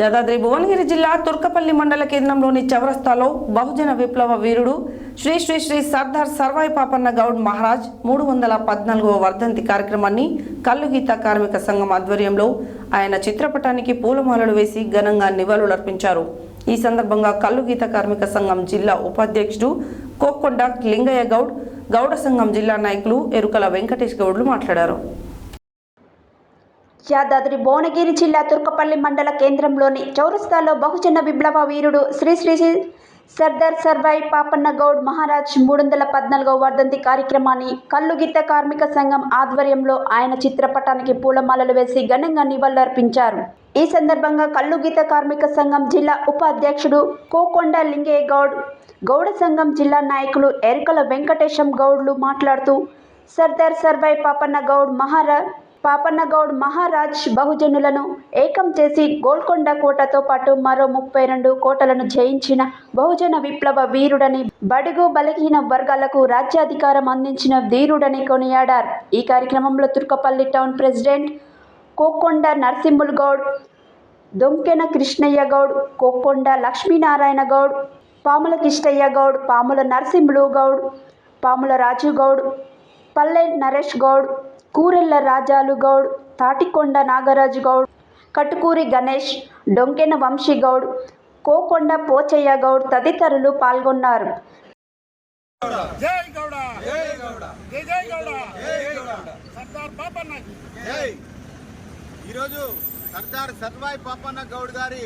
యాదాద్రి భువనగిరి జిల్లా తుర్కపల్లి మండల కేంద్రంలోని చౌరస్తాలో బహుజన విప్లవ వీరుడు శ్రీ శ్రీ శ్రీ సర్దార్ సర్వాయి పాపన్న గౌడ్ మహారాజ్ మూడు వందల పద్నాలుగవ వర్ధంతి కార్యక్రమాన్ని కల్లుగీత కార్మిక సంఘం ఆధ్వర్యంలో ఆయన చిత్రపటానికి పూలమాలలు వేసి ఘనంగా నివాళులర్పించారు. ఈ సందర్భంగా కల్లుగీత కార్మిక సంఘం జిల్లా ఉపాధ్యక్షుడు కోక్కొండ లింగయ్య గౌడ్ గౌడ సంఘం జిల్లా నాయకులు ఎరుకల వెంకటేష్ గౌడ్లు మాట్లాడారు. యాదాద్రి భువనగిరి జిల్లా తుర్కపల్లి మండల కేంద్రంలోని చౌరస్తాలో బహుజన విప్లవ వీరుడు శ్రీ శ్రీ శ్రీ సర్దార్ సర్వాయి పాపన్న గౌడ్ మహారాజ్ మూడు వందల పద్నాలుగవ వర్ధంతి కార్యక్రమాన్ని కల్లుగిత్త కార్మిక సంఘం ఆధ్వర్యంలో ఆయన చిత్రపటానికి పూలమాలలు వేసి ఘనంగా నివాళులర్పించారు. ఈ సందర్భంగా కల్లుగీత కార్మిక సంఘం జిల్లా ఉపాధ్యక్షుడు కోకొండ లింగయ్య గౌడ్ గౌడ సంఘం జిల్లా నాయకులు ఎరుకల వెంకటేశం గౌడ్లు మాట్లాడుతూ సర్దార్ సర్వాయి పాపన్న గౌడ్ మహారాజ్ పాపన్నగౌడ్ మహారాజ్ బహుజనులను ఏకం చేసి గోల్కొండ కోటతో పాటు మరో ముప్పై రెండు కోటలను జయించిన బహుజన విప్లవ వీరుడని బడుగు బలహీన వర్గాలకు రాజ్యాధికారం అందించిన ధీరుడని కొనియాడారు. ఈ కార్యక్రమంలో తుర్కపల్లి టౌన్ ప్రెసిడెంట్ కోకొండ నరసింహుల్ గౌడ్ దొంకెన కృష్ణయ్య గౌడ్ కోకొండ లక్ష్మీనారాయణ గౌడ్ పాముల కిష్టయ్య గౌడ్ పాముల నరసింహులు గౌడ్ పాముల రాజు గౌడ్ పల్లె నరేష్ గౌడ్ కూరెళ్ళ రాజాలు గౌడ్ తాటికొండ నాగరాజు గౌడ్ కటుకూరి గణేష్ డొంకెన వంశీ గౌడ్ కోకొండ పోచయ్య గౌడ్ తదితరులు పాల్గొన్నారు. సర్దార్ ఈరోజు సర్దార్ సర్వాయి పాపన్న గౌడ్ గారి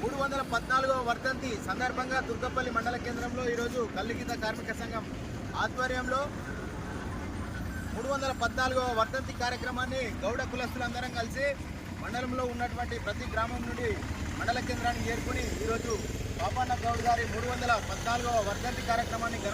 మూడు వందల పద్నాలుగవ వర్ధంతి సందర్భంగా దుర్గపల్లి మండల కేంద్రంలో ఈరోజు కల్లుగీత కార్మిక సంఘం ఆధ్వర్యంలో మూడు వందల పద్నాలుగవ వర్ధంతి కార్యక్రమాన్ని గౌడ కులస్తులందరం కలిసి మండలంలో ఉన్నటువంటి ప్రతి గ్రామం నుండి మండల కేంద్రాన్ని చేరుకుని ఈరోజు పాపన్న గౌడ్ గారి మూడు వందల పద్నాలుగవ వర్ధంతి కార్యక్రమాన్ని ఘనంగా